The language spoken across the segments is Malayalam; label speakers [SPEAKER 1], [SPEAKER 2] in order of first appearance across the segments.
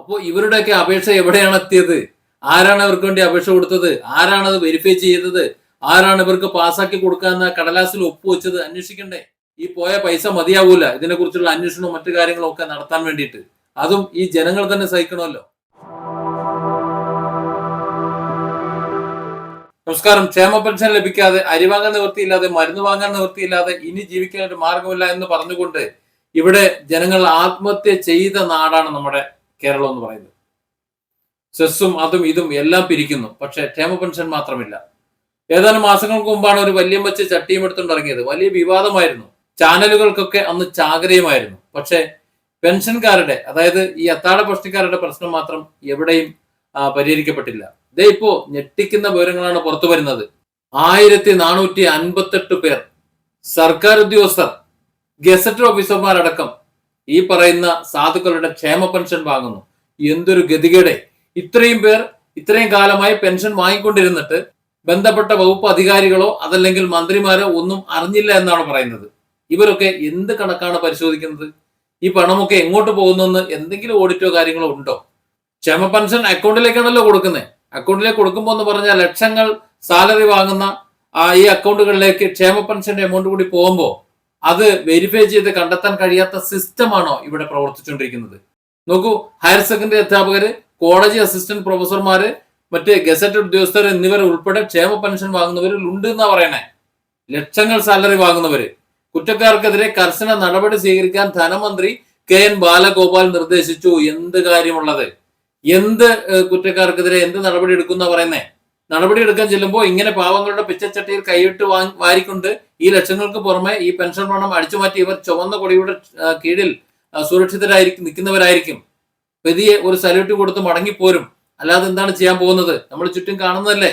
[SPEAKER 1] അപ്പോൾ ഇവരുടെയൊക്കെ അപേക്ഷ എവിടെയാണ് എത്തിയത് ആരാണ് അവർക്ക് വേണ്ടി അപേക്ഷ കൊടുത്തത്? ആരാണ് അത് വെരിഫൈ ചെയ്തത്? ആരാണ് ഇവർക്ക് പാസ്സാക്കി കൊടുക്കാന്ന് കടലാസിൽ ഒപ്പുവെച്ചത് അന്വേഷിക്കണ്ടേ. ഈ പോയ പൈസ മതിയാവൂല. ഇതിനെക്കുറിച്ചുള്ള അന്വേഷണവും മറ്റു കാര്യങ്ങളും ഒക്കെ നടത്താൻ വേണ്ടിയിട്ട്. അതും ഈ ജനങ്ങൾ തന്നെ സഹിക്കണമല്ലോ. നമസ്കാരം. ക്ഷേമ പെൻഷൻ ലഭിക്കാതെ അരി വാങ്ങാൻ നിവൃത്തിയില്ലാതെ മരുന്ന് വാങ്ങാൻ നിവൃത്തിയില്ലാതെ ഇനി ജീവിക്കാൻ ഒരു മാർഗമില്ല എന്ന് പറഞ്ഞുകൊണ്ട് ഇവിടെ ജനങ്ങൾ ആത്മഹത്യ ചെയ്ത നാടാണ് നമ്മുടെ കേരളം എന്ന് പറയുന്നത്. സെസ്സും അതും ഇതും എല്ലാം പിരിക്കുന്നു. പക്ഷെ ക്ഷേമ പെൻഷൻ മാത്രമില്ല. ഏതാനും മാസങ്ങൾക്ക് മുമ്പാണ് ഒരു വലിയ വെച്ച് ചട്ടിയും എടുത്തുകൊണ്ട് ഇറങ്ങിയത്. വലിയ വിവാദമായിരുന്നു. ചാനലുകൾക്കൊക്കെ അന്ന് ചാകരയുമായിരുന്നു. പക്ഷേ പെൻഷൻകാരുടെ അതായത് ഈ അത്താഴ പ്രശ്നക്കാരുടെ പ്രശ്നം മാത്രം എവിടെയും പരിഹരിക്കപ്പെട്ടില്ല. ഇതേ ഇപ്പോ ഞെട്ടിക്കുന്ന വിവരങ്ങളാണ് പുറത്തു വരുന്നത്. ആയിരത്തി നാനൂറ്റി അൻപത്തെട്ട് പേർ സർക്കാർ ഉദ്യോഗസ്ഥർ ഗസറ്റഡ് ഓഫീസർമാരടക്കം ഈ പറയുന്ന സാധുക്കളുടെ ക്ഷേമ പെൻഷൻ വാങ്ങുന്നു. എന്തൊരു ഗതികേടെ. ഇത്രയും പേർ ഇത്രയും കാലമായി പെൻഷൻ വാങ്ങിക്കൊണ്ടിരുന്നിട്ട് ബന്ധപ്പെട്ട വകുപ്പ് അധികാരികളോ അതല്ലെങ്കിൽ മന്ത്രിമാരോ ഒന്നും അറിഞ്ഞില്ല എന്നാണ് പറയുന്നത്. ഇവരൊക്കെ എന്ത് കണക്കാണ് പരിശോധിക്കുന്നത്? ഈ പണമൊക്കെ എങ്ങോട്ട് പോകുന്നെന്ന് എന്തെങ്കിലും ഓഡിറ്റോ കാര്യങ്ങളോ ഉണ്ടോ? ക്ഷേമ പെൻഷൻ അക്കൗണ്ടിലേക്കാണല്ലോ കൊടുക്കുന്നത് അക്കൗണ്ടിലേക്ക് കൊടുക്കുമ്പോൾ എന്ന് പറഞ്ഞാൽ ലക്ഷങ്ങൾ സാലറി വാങ്ങുന്ന ഈ അക്കൗണ്ടുകളിലേക്ക് ക്ഷേമ പെൻഷന്റെ എമൗണ്ട് കൂടി പോകുമ്പോൾ അത് വെരിഫൈ ചെയ്ത് കണ്ടെത്താൻ കഴിയാത്ത സിസ്റ്റമാണോ ഇവിടെ പ്രവർത്തിച്ചുകൊണ്ടിരിക്കുന്നത്? നോക്കൂ ഹയർ സെക്കൻഡറി അധ്യാപകര് കോളേജ് അസിസ്റ്റന്റ് പ്രൊഫസർമാര് മറ്റ് ഗസറ്റ് ഉദ്യോഗസ്ഥർ എന്നിവർ ഉൾപ്പെടെ ക്ഷേമ പെൻഷൻ വാങ്ങുന്നവരിൽ ഉണ്ട് എന്നാ പറയണേ. ലക്ഷങ്ങൾ സാലറി വാങ്ങുന്നവര്. കുറ്റക്കാർക്കെതിരെ കർശന നടപടി സ്വീകരിക്കാൻ ധനമന്ത്രി കെ എൻ ബാലഗോപാൽ നിർദ്ദേശിച്ചു. എന്ത് കാര്യമുള്ളത്? എന്ത് കുറ്റക്കാർക്കെതിരെ എന്ത് നടപടി എടുക്കുന്ന പറയുന്നേ? നടപടി എടുക്കാൻ ചെല്ലുമ്പോൾ ഇങ്ങനെ പാവങ്ങളുടെ പിച്ചച്ചട്ടിയിൽ കൈയിട്ട് വാരിക്കൊണ്ട് ഈ ലക്ഷങ്ങൾക്ക് പുറമെ ഈ പെൻഷൻ പണം അടിച്ചു മാറ്റി ഇവർ ചുവന്ന കൊടിയുടെ കീഴിൽ സുരക്ഷിതരായിരിക്കും നിൽക്കുന്നവരായിരിക്കും. പ്രതിയെ ഒരു സല്യൂട്ട് കൊടുത്ത് മടങ്ങിപ്പോരും. അല്ലാതെ എന്താണ് ചെയ്യാൻ പോകുന്നത്? നമ്മൾ ചുറ്റും കാണുന്നതല്ലേ?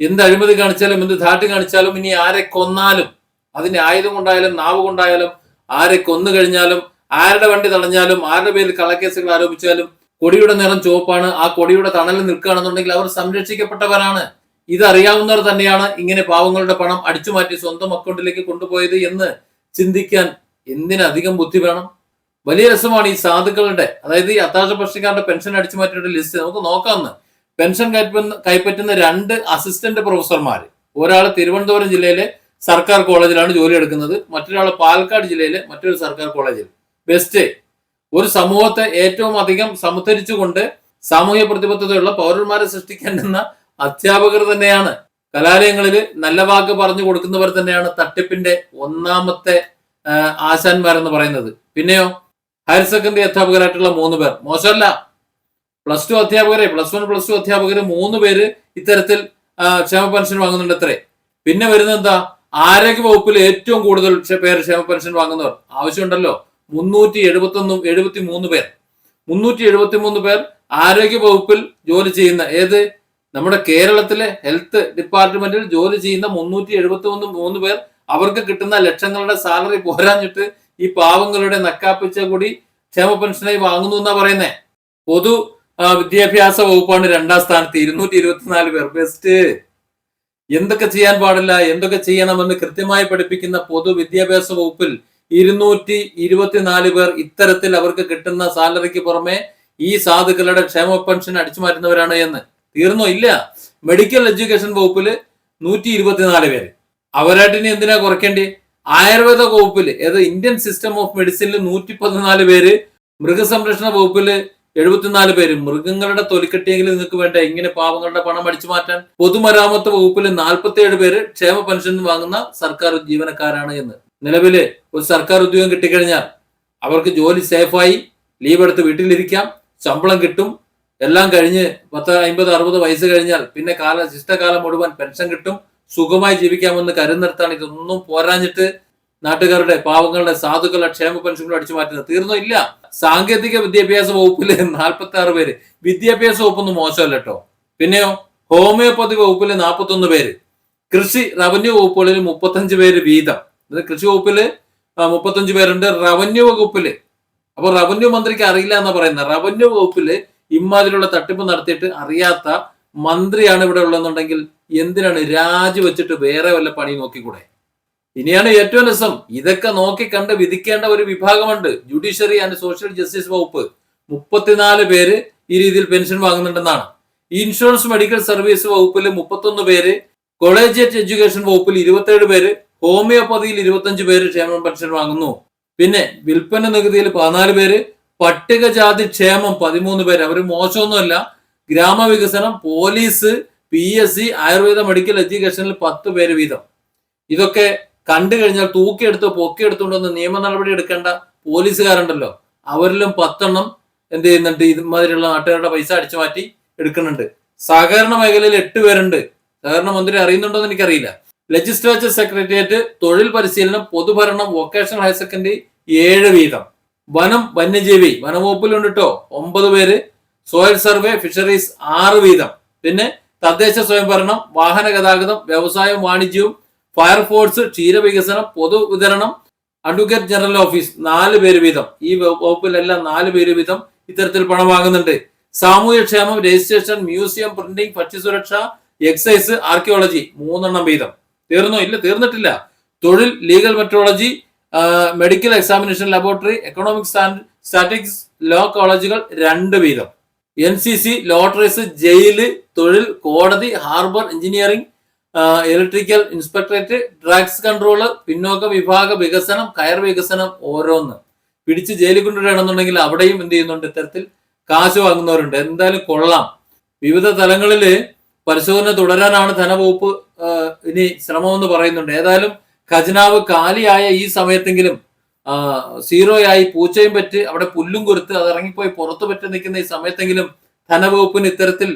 [SPEAKER 1] എന്ത് അഴിമതി കാണിച്ചാലും എന്ത് ധാട്ട് കാണിച്ചാലും ഇനി ആരെ കൊന്നാലും അതിന്റെ ആയുധം കൊണ്ടായാലും നാവ് കൊണ്ടായാലും ആരെ കൊന്നു കഴിഞ്ഞാലും ആരുടെ വണ്ടി തടഞ്ഞാലും ആരുടെ പേരിൽ കള്ളക്കേസുകൾ ആരോപിച്ചാലും കൊടിയുടെ നിറം ചുവപ്പാണ്. ആ കൊടിയുടെ തണലിൽ നിൽക്കുകയാണെന്നുണ്ടെങ്കിൽ അവർ സംരക്ഷിക്കപ്പെട്ടവരാണ്. ഇതറിയാവുന്നവർ തന്നെയാണ് ഇങ്ങനെ പാവങ്ങളുടെ പണം അടിച്ചു മാറ്റി സ്വന്തം അക്കൗണ്ടിലേക്ക് കൊണ്ടുപോയത് എന്ന് ചിന്തിക്കാൻ എന്തിനധികം ബുദ്ധി വേണം? വലിയ രസമാണ് ഈ സാധുക്കളുടെ അതായത് ഈ അത്താഴ പക്ഷിക്കാരുടെ പെൻഷൻ അടിച്ചു മാറ്റിയുടെ ലിസ്റ്റ്. നമുക്ക് നോക്കാമെന്ന് പെൻഷൻ കൈപ്പറ്റുന്ന കൈപ്പറ്റുന്ന രണ്ട് അസിസ്റ്റന്റ് പ്രൊഫസർമാർ ഒരാൾ തിരുവനന്തപുരം ജില്ലയിലെ സർക്കാർ കോളേജിലാണ് ജോലി എടുക്കുന്നത്. മറ്റൊരാൾ പാലക്കാട് ജില്ലയിലെ മറ്റൊരു സർക്കാർ കോളേജിൽ. ബെസ്റ്റ് ഒരു സമൂഹത്തെ ഏറ്റവും അധികം സമുദ്ധരിച്ചുകൊണ്ട് സാമൂഹ്യ പ്രതിബദ്ധതയുള്ള പൗരന്മാരെ സൃഷ്ടിക്കേണ്ടുന്ന അധ്യാപകർ തന്നെയാണ്. കലാലയങ്ങളിൽ നല്ല വാക്ക് പറഞ്ഞു കൊടുക്കുന്നവർ തന്നെയാണ് തട്ടിപ്പിന്റെ ഒന്നാമത്തെ ആശാന്മാരെന്ന് പറയുന്നത്. പിന്നെയോ ഹയർ സെക്കൻഡറി അധ്യാപകരായിട്ടുള്ള മൂന്ന് പേർ. മോശമല്ല. പ്ലസ് ടു അധ്യാപകരെ പ്ലസ് വൺ പ്ലസ് ടു അധ്യാപകരെ മൂന്ന് പേര് ഇത്തരത്തിൽ ക്ഷേമ പെൻഷൻ വാങ്ങുന്നുണ്ട് അത്രേ പിന്നെ വരുന്നത് എന്താ? ആരോഗ്യ വകുപ്പിൽ ഏറ്റവും കൂടുതൽ പേര് ക്ഷേമ പെൻഷൻ വാങ്ങുന്നവർ. ആവശ്യമുണ്ടല്ലോ. മുന്നൂറ്റി എഴുപത്തി ഒന്ന് എഴുപത്തി മൂന്ന് പേർ. മുന്നൂറ്റി എഴുപത്തി മൂന്ന് പേർ ആരോഗ്യ വകുപ്പിൽ ജോലി ചെയ്യുന്ന ഏത്? നമ്മുടെ കേരളത്തിലെ ഹെൽത്ത് ഡിപ്പാർട്ട്മെന്റിൽ ജോലി ചെയ്യുന്ന മുന്നൂറ്റി എഴുപത്തി ഒന്ന് മൂന്ന് പേർ അവർക്ക് കിട്ടുന്ന ലക്ഷങ്ങളുടെ സാലറി പോരാഞ്ഞിട്ട് ഈ പാവങ്ങളുടെ നക്കാപ്പിച്ച കൂടി ക്ഷേമ പെൻഷനായി വാങ്ങുന്നു എന്നാ പറയുന്നേ. പൊതു വിദ്യാഭ്യാസ വകുപ്പാണ് രണ്ടാം സ്ഥാനത്ത്. ഇരുന്നൂറ്റി ഇരുപത്തിനാല് പേർ. ബെസ്റ്റ് എന്തൊക്കെ ചെയ്യാൻ പാടില്ല എന്തൊക്കെ ചെയ്യണമെന്ന് കൃത്യമായി പഠിപ്പിക്കുന്ന പൊതു വിദ്യാഭ്യാസ വകുപ്പിൽ ഇരുന്നൂറ്റി ഇരുപത്തിനാല് പേർ ഇത്തരത്തിൽ അവർക്ക് കിട്ടുന്ന സാലറിക്ക് പുറമെ ഈ സാധുക്കളുടെ ക്ഷേമ പെൻഷൻ അടിച്ചു മാറ്റുന്നവരാണ് എന്ന്. തീർന്നോ? ഇല്ല. മെഡിക്കൽ എഡ്യൂക്കേഷൻ വകുപ്പിൽ നൂറ്റി ഇരുപത്തിനാല് പേര്. അവരായിട്ട് ഇനി എന്തിനാ കുറയ്ക്കേണ്ടി? ആയുർവേദ വകുപ്പിൽ ഏത് ഇന്ത്യൻ സിസ്റ്റം ഓഫ് മെഡിസിനിൽ നൂറ്റി പതിനാല് പേര് മൃഗസംരക്ഷണ വകുപ്പിൽ എഴുപത്തിനാല് പേര്. മൃഗങ്ങളുടെ തൊലിക്കെട്ടിയെങ്കിൽ നിങ്ങൾക്ക് വേണ്ട? ഇങ്ങനെ പാവങ്ങളുടെ പണം അടിച്ചു മാറ്റാൻ. പൊതുമരാമത്ത് വകുപ്പിൽ നാൽപ്പത്തിയേഴ് പേര് ക്ഷേമ പെൻഷൻ വാങ്ങുന്ന സർക്കാർ ജീവനക്കാരാണ് എന്ന്. നിലവിൽ ഒരു സർക്കാർ ഉദ്യോഗം കിട്ടിക്കഴിഞ്ഞാൽ അവർക്ക് ജോലി സേഫായി ലീവ് എടുത്ത് വീട്ടിലിരിക്കാം ശമ്പളം കിട്ടും എല്ലാം കഴിഞ്ഞ് പത്ത് അമ്പത് അറുപത് വയസ്സ് കഴിഞ്ഞാൽ പിന്നെ കാല ശിഷ്ടകാലം മുഴുവൻ പെൻഷൻ കിട്ടും. സുഖമായി ജീവിക്കാമെന്ന് കരുന്നിർത്താണ് ഇതൊന്നും പോരാഞ്ഞിട്ട് നാട്ടുകാരുടെ പാവങ്ങളുടെ സാധുക്കളുടെ ക്ഷേമ പെൻഷനുകൾ അടിച്ചു മാറ്റുന്നത്. തീർന്നോ? ഇല്ല. സാങ്കേതിക വിദ്യാഭ്യാസ വകുപ്പിലെ നാൽപ്പത്തി ആറ് പേര്. വിദ്യാഭ്യാസ വകുപ്പൊന്നും മോശമല്ല കേട്ടോ. പിന്നെയോ ഹോമിയോപ്പതി വകുപ്പിൽ നാൽപ്പത്തി ഒന്ന് പേര്. കൃഷി റവന്യൂ വകുപ്പുകളിൽ മുപ്പത്തഞ്ച് പേര് വീതം. കൃഷി വകുപ്പിൽ മുപ്പത്തഞ്ച് പേരുണ്ട്. റവന്യൂ വകുപ്പിൽ. അപ്പൊ റവന്യൂ മന്ത്രിക്ക് അറിയില്ല എന്നാ പറയുന്നത്. റവന്യൂ വകുപ്പിൽ ഇമ്മാതിരിയുള്ള തട്ടിപ്പ് നടത്തിയിട്ട് അറിയാത്ത മന്ത്രിയാണ് ഇവിടെ ഉള്ളതെന്നുണ്ടെങ്കിൽ എന്തിനാണ് രാജിവെച്ചിട്ട് വേറെ വല്ല പണി നോക്കിക്കൂടെ? ഇനിയാണ് ഏറ്റവും രസം. ഇതൊക്കെ നോക്കി കണ്ട് വിധിക്കേണ്ട ഒരു വിഭാഗമുണ്ട്. ജുഡീഷ്യറി ആൻഡ് സോഷ്യൽ ജസ്റ്റിസ് വകുപ്പ്. മുപ്പത്തിനാല് പേര് ഈ രീതിയിൽ പെൻഷൻ വാങ്ങുന്നുണ്ടെന്നാണ്. ഇൻഷുറൻസ് മെഡിക്കൽ സർവീസ് വകുപ്പിൽ മുപ്പത്തൊന്ന് പേര് കോളേജിയറ്റ് എഡ്യൂക്കേഷൻ വകുപ്പിൽ ഇരുപത്തേഴ് പേര് ഹോമിയോപ്പതിയിൽ ഇരുപത്തഞ്ച് പേര് ക്ഷേമ പെൻഷൻ വാങ്ങുന്നു. പിന്നെ വിൽപ്പന നികുതിയിൽ പതിനാല് പേര് പട്ടികജാതി ക്ഷേമം പതിമൂന്ന് പേര്. അവർ മോശമൊന്നുമല്ല. ഗ്രാമവികസനം police P S C Ayurveda medical എഡ്യൂക്കേഷനിൽ പത്ത് പേര് വീതം. ഇതൊക്കെ കണ്ടു കഴിഞ്ഞാൽ തൂക്കിയെടുത്ത് പൊക്കിയെടുത്തുകൊണ്ടൊന്ന് നിയമ നടപടി എടുക്കേണ്ട പോലീസുകാരുണ്ടല്ലോ. അവരിലും പത്തെണ്ണം എന്ത് ചെയ്യുന്നുണ്ട്? ഇതുമാതിരിയുള്ള നാട്ടുകാരുടെ പൈസ അടിച്ചു മാറ്റി എടുക്കുന്നുണ്ട്. സഹകരണ മേഖലയിൽ എട്ട് പേരുണ്ട്. സഹകരണ മന്ത്രി അറിയുന്നുണ്ടോ എന്ന് എനിക്കറിയില്ല ലെജിസ്ലേച്ചർ സെക്രട്ടേറിയറ്റ് തൊഴിൽ പരിശീലനം പൊതുഭരണം വൊക്കേഷണൽ ഹയർ സെക്കൻഡറി ഏഴ് വീതം. വനം വന്യജീവി വനംവകുപ്പിലുണ്ട് കേട്ടോ ഒമ്പത് പേര്. സോയിൽ സർവേ ഫിഷറീസ് ആറ് വീതം. പിന്നെ തദ്ദേശ സ്വയംഭരണം വാഹന ഗതാഗതം വ്യവസായവും വാണിജ്യവും ഫയർഫോഴ്സ് ക്ഷീരവികസനം പൊതുവിതരണം അഡ്വക്കേറ്റ് ജനറൽ ഓഫീസ് നാല് പേര് വീതം. ഈ വകുപ്പിലെല്ലാം നാല് പേര് വീതം ഇത്തരത്തിൽ പണം വാങ്ങുന്നുണ്ട്. സാമൂഹ്യക്ഷേമം രജിസ്ട്രേഷൻ മ്യൂസിയം പ്രിന്റിംഗ് ഭക്ഷ്യസുരക്ഷ എക്സൈസ് ആർക്കിയോളജി മൂന്നെണ്ണം വീതം. തീർന്നോ? ഇല്ല തീർന്നിട്ടില്ല. തൊഴിൽ legal metrology medical examination laboratory economic statistics law കോളേജുകൾ രണ്ട് വീതം. N C C lotteries jail തൊഴിൽ കോടതി harbour engineering electrical inspectorate drugs controller പിന്നോക്ക വിഭാഗ വികസനം കയർ വികസനം ഓരോന്ന്. പിടിച്ച് ജയിലിൽ കൊണ്ടുവരികയാണെന്നുണ്ടെങ്കിൽ അവിടെയും എന്ത് ചെയ്യുന്നുണ്ട്? ഇത്തരത്തിൽ കാശ് വാങ്ങുന്നവരുണ്ട്. എന്തായാലും കൊള്ളാം. വിവിധ തലങ്ങളിൽ പരിശോധന തുടരാനാണ് ധനവകുപ്പ് ഇനി ശ്രമമെന്ന് പറയുന്നുണ്ട്. ഏതായാലും ഖജനാവ് കാലിയായ ഈ സമയത്തെങ്കിലും സീറോ സീറോയായി പൂച്ചയും പറ്റ് അവിടെ പുല്ലും കൊടുത്ത് അത് ഇറങ്ങിപ്പോയി പുറത്തു പറ്റി നിൽക്കുന്ന ഈ സമയത്തെങ്കിലും ധനവകുപ്പിന് ഇത്തരത്തിൽ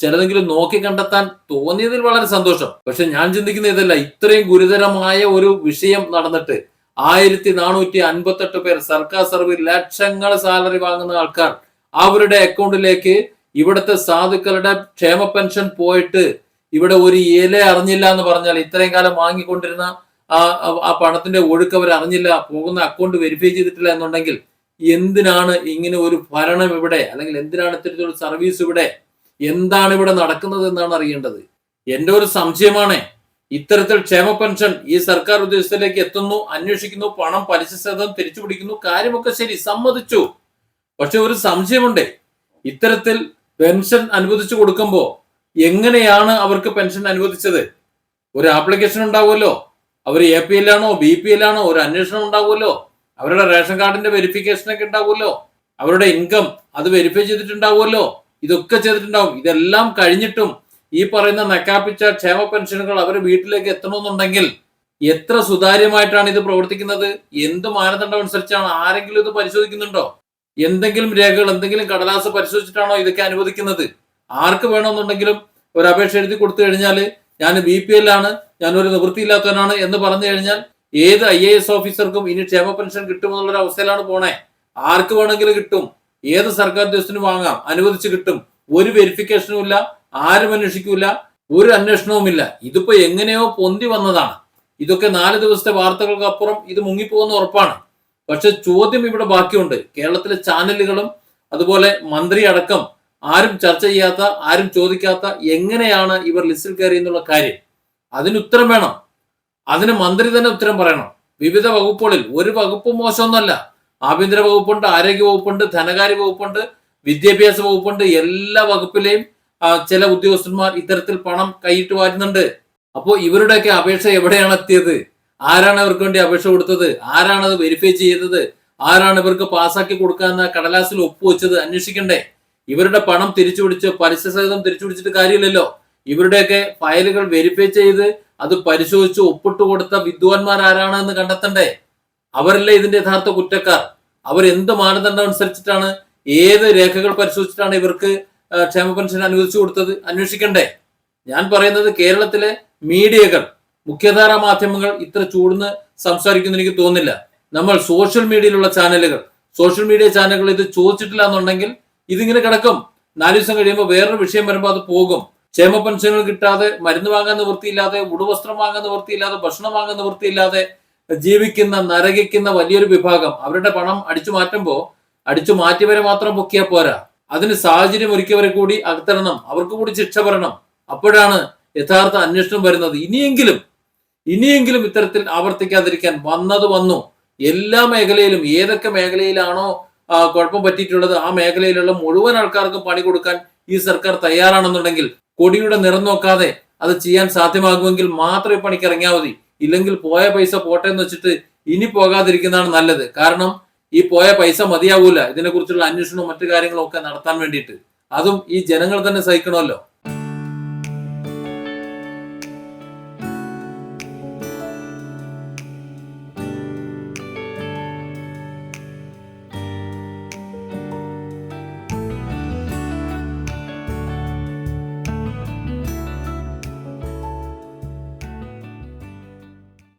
[SPEAKER 1] ചിലതെങ്കിലും നോക്കി കണ്ടെത്താൻ തോന്നിയതിൽ വളരെ സന്തോഷം. പക്ഷെ ഞാൻ ചിന്തിക്കുന്ന ഇതല്ല ഇത്രയും ഗുരുതരമായ ഒരു വിഷയം നടന്നിട്ട് ആയിരത്തി നാനൂറ്റി അൻപത്തെട്ട് പേർ സർക്കാർ സർവീസ് ലക്ഷങ്ങൾ സാലറി വാങ്ങുന്ന ആൾക്കാർ അവരുടെ അക്കൗണ്ടിലേക്ക് ഇവിടുത്തെ സാധുക്കളുടെ ക്ഷേമ പെൻഷൻ പോയിട്ട് ഇവിടെ ഒരു ഇല അറിഞ്ഞില്ല എന്ന് പറഞ്ഞാൽ ഇത്രയും കാലം വാങ്ങിക്കൊണ്ടിരുന്ന ആ ആ- പണത്തിന്റെ ഒഴുക്ക് അവർ അറിഞ്ഞില്ല പോകുന്ന അക്കൗണ്ട് വെരിഫൈ ചെയ്തിട്ടില്ല എന്നുണ്ടെങ്കിൽ എന്തിനാണ് ഇങ്ങനെ ഒരു ഭരണം ഇവിടെ? അല്ലെങ്കിൽ എന്തിനാണ് ഇത്തരത്തിലുള്ള സർവീസ് ഇവിടെ? എന്താണ് ഇവിടെ നടക്കുന്നത് എന്നാണ് അറിയേണ്ടത്. എന്റെ ഒരു സംശയമാണ് ഇത്തരത്തിൽ ക്ഷേമ പെൻഷൻ ഈ സർക്കാർ ഉദ്യോഗസ്ഥരിലേക്ക് എത്തുന്നു അന്വേഷിക്കുന്നു പണം പലിശ സഹിതം തിരിച്ചു പിടിക്കുന്നു കാര്യമൊക്കെ ശരി സമ്മതിച്ചു. പക്ഷെ ഒരു സംശയമുണ്ട് ഇത്തരത്തിൽ പെൻഷൻ അനുവദിച്ചു കൊടുക്കുമ്പോൾ എങ്ങനെയാണ് അവർക്ക് പെൻഷൻ അനുവദിച്ചത്? ഒരു ആപ്ലിക്കേഷൻ ഉണ്ടാവുമല്ലോ. അവർ എ പി എല്ലാണോ ബി പി എല്ലാണോ ഒരു അന്വേഷണം ഉണ്ടാവുമല്ലോ. അവരുടെ റേഷൻ കാർഡിന്റെ വെരിഫിക്കേഷൻ ഒക്കെ ഉണ്ടാവുമല്ലോ. അവരുടെ ഇൻകം അത് വെരിഫൈ ചെയ്തിട്ടുണ്ടാവുമല്ലോ. ഇതൊക്കെ ചെയ്തിട്ടുണ്ടാവും. ഇതെല്ലാം കഴിഞ്ഞിട്ടും ഈ പറയുന്ന നക്കാപ്പിച്ച ക്ഷേമ പെൻഷനുകൾ അവർ വീട്ടിലേക്ക് എത്തണമെന്നുണ്ടെങ്കിൽ എത്ര സുതാര്യമായിട്ടാണ് ഇത് പ്രവർത്തിക്കുന്നത്? എന്ത് മാനദണ്ഡം അനുസരിച്ചാണ് ആരെങ്കിലും ഇത് പരിശോധിക്കുന്നുണ്ടോ? എന്തെങ്കിലും രേഖകൾ എന്തെങ്കിലും കടലാസ് പരിശോധിച്ചിട്ടാണോ ഇതൊക്കെ അനുവദിക്കുന്നത്? ആർക്ക് വേണമെന്നുണ്ടെങ്കിലും ഒരു അപേക്ഷ എഴുതി കൊടുത്തു കഴിഞ്ഞാൽ ഞാൻ ബി പി എൽ ഒരു നിവൃത്തിയില്ലാത്തവനാണ് എന്ന് പറഞ്ഞു കഴിഞ്ഞാൽ ഏത് ഐ എ എസ് ഓഫീസർക്കും ഇനി ക്ഷേമ പെൻഷൻ കിട്ടുമെന്നുള്ളൊരു അവസ്ഥയിലാണ് പോണേ. ആർക്ക് വേണമെങ്കിലും കിട്ടും. ഏത് സർക്കാർ ഉദ്യോഗസ്ഥനും വാങ്ങാം. അനുവദിച്ച് കിട്ടും. ഒരു വെരിഫിക്കേഷനും ഇല്ല. ആരും അന്വേഷിക്കൂല ഒരു അന്വേഷണവുമില്ല ഇതിപ്പോ എങ്ങനെയോ പൊന്തി വന്നതാണ്. ഇതൊക്കെ നാല് ദിവസത്തെ വാർത്തകൾക്ക് അപ്പുറം ഇത് മുങ്ങിപ്പോകുന്ന ഉറപ്പാണ്. പക്ഷെ ചോദ്യം ഇവിടെ ബാക്കിയുണ്ട്. കേരളത്തിലെ ചാനലുകളും അതുപോലെ മന്ത്രി അടക്കം ആരും ചർച്ച ചെയ്യാത്ത ആരും ചോദിക്കാത്ത എങ്ങനെയാണ് ഇവർ ലിസ്റ്റിൽ കയറി എന്നുള്ള കാര്യം. അതിന് ഉത്തരം വേണം. അതിന് മന്ത്രി തന്നെ ഉത്തരം പറയണം. വിവിധ വകുപ്പുകളിൽ ഒരു വകുപ്പ് മോശമൊന്നുമല്ല. ആഭ്യന്തര വകുപ്പുണ്ട് ആരോഗ്യ വകുപ്പുണ്ട് ധനകാര്യ വകുപ്പുണ്ട് വിദ്യാഭ്യാസ വകുപ്പുണ്ട്. എല്ലാ വകുപ്പിലെയും ചില ഉദ്യോഗസ്ഥന്മാർ ഇത്തരത്തിൽ പണം കൈയിട്ട് വാരുന്നുണ്ട്. അപ്പോൾ ഇവരുടെയൊക്കെ അപേക്ഷ എവിടെയാണ് എത്തിയത്? ആരാണ് ഇവർക്ക് വേണ്ടി അപേക്ഷ കൊടുത്തത്? ആരാണ് അത് വെരിഫൈ ചെയ്തത്? ആരാണ് ഇവർക്ക് പാസ്സാക്കി കൊടുക്കാന്ന കടലാസിൽ ഒപ്പുവെച്ചത്? അന്വേഷിക്കണ്ടേ. ഇവരുടെ പണം തിരിച്ചു പിടിച്ച് പലിശ സഹിതം തിരിച്ചു പിടിച്ചിട്ട് കാര്യമില്ലല്ലോ. ഇവരുടെയൊക്കെ ഫയലുകൾ വെരിഫൈ ചെയ്ത് അത് പരിശോധിച്ച് ഒപ്പിട്ട് കൊടുത്ത വിദ്വാൻമാർ ആരാണെന്ന് കണ്ടെത്തണ്ടേ? അവരല്ലേ ഇതിന്റെ യഥാർത്ഥ കുറ്റക്കാർ? അവർ എന്ത് മാനദണ്ഡം അനുസരിച്ചിട്ടാണ് ഏത് രേഖകൾ പരിശോധിച്ചിട്ടാണ് ഇവർക്ക് ക്ഷേമ പെൻഷൻ അനുവദിച്ചു കൊടുത്തത്? അന്വേഷിക്കണ്ടേ? ഞാൻ പറയുന്നത് കേരളത്തിലെ മീഡിയകൾ മുഖ്യധാര മാധ്യമങ്ങൾ ഇത്ര ചൂടുന്ന് സംസാരിക്കുന്നു എനിക്ക് തോന്നില്ല നമ്മൾ സോഷ്യൽ മീഡിയയിലുള്ള ചാനലുകൾ സോഷ്യൽ മീഡിയ ചാനലുകൾ ഇത് ചോദിച്ചിട്ടില്ല എന്നുണ്ടെങ്കിൽ ഇതിങ്ങനെ കിടക്കും. നാല് ദിവസം കഴിയുമ്പോൾ വേറൊരു വിഷയം വരുമ്പോൾ അത് പോകും. ക്ഷേമ പെൻഷനുകൾ കിട്ടാതെ മരുന്ന് വാങ്ങാൻ നിവൃത്തിയില്ലാതെ ഉടുവസ്ത്രം വാങ്ങാൻ നിവൃത്തിയില്ലാതെ ഭക്ഷണം വാങ്ങാൻ നിവൃത്തിയില്ലാതെ ജീവിക്കുന്ന നരകിക്കുന്ന വലിയൊരു വിഭാഗം അവരുടെ പണം അടിച്ചു മാറ്റുമ്പോൾ അടിച്ചു മാറ്റിയവരെ മാത്രം പൊക്കിയാൽ പോരാ. അതിന് സാഹചര്യം ഒരുക്കിയവരെ കൂടി അകത്തരണം അവർക്ക് കൂടി ശിക്ഷ വരണം. അപ്പോഴാണ് യഥാർത്ഥ അന്വേഷണം വരുന്നത്. ഇനിയെങ്കിലും ഇനിയെങ്കിലും ഇത്തരത്തിൽ ആവർത്തിക്കാതിരിക്കാൻ വന്നത് വന്നു. എല്ലാ മേഖലയിലും ഏതൊക്കെ മേഖലയിലാണോ കുഴപ്പം പറ്റിയിട്ടുള്ളത് ആ മേഖലയിലുള്ള മുഴുവൻ ആൾക്കാർക്കും പണി കൊടുക്കാൻ ഈ സർക്കാർ തയ്യാറാണെന്നുണ്ടെങ്കിൽ കൊടിയുടെ നിറം നോക്കാതെ അത് ചെയ്യാൻ സാധ്യമാകുമെങ്കിൽ മാത്രമേ പണിക്ക് ഇറങ്ങിയാൽ മതി ഇല്ലെങ്കിൽ പോയ പൈസ പോട്ടെ എന്ന് വെച്ചിട്ട് ഇനി പോകാതിരിക്കുന്നതാണ് നല്ലത്. കാരണം ഈ പോയ പൈസ മതിയാവൂല. ഇതിനെക്കുറിച്ചുള്ള അന്വേഷണവും മറ്റു കാര്യങ്ങളും ഒക്കെ നടത്താൻ വേണ്ടിയിട്ട്. അതും ഈ ജനങ്ങൾ തന്നെ സഹിക്കണമല്ലോ.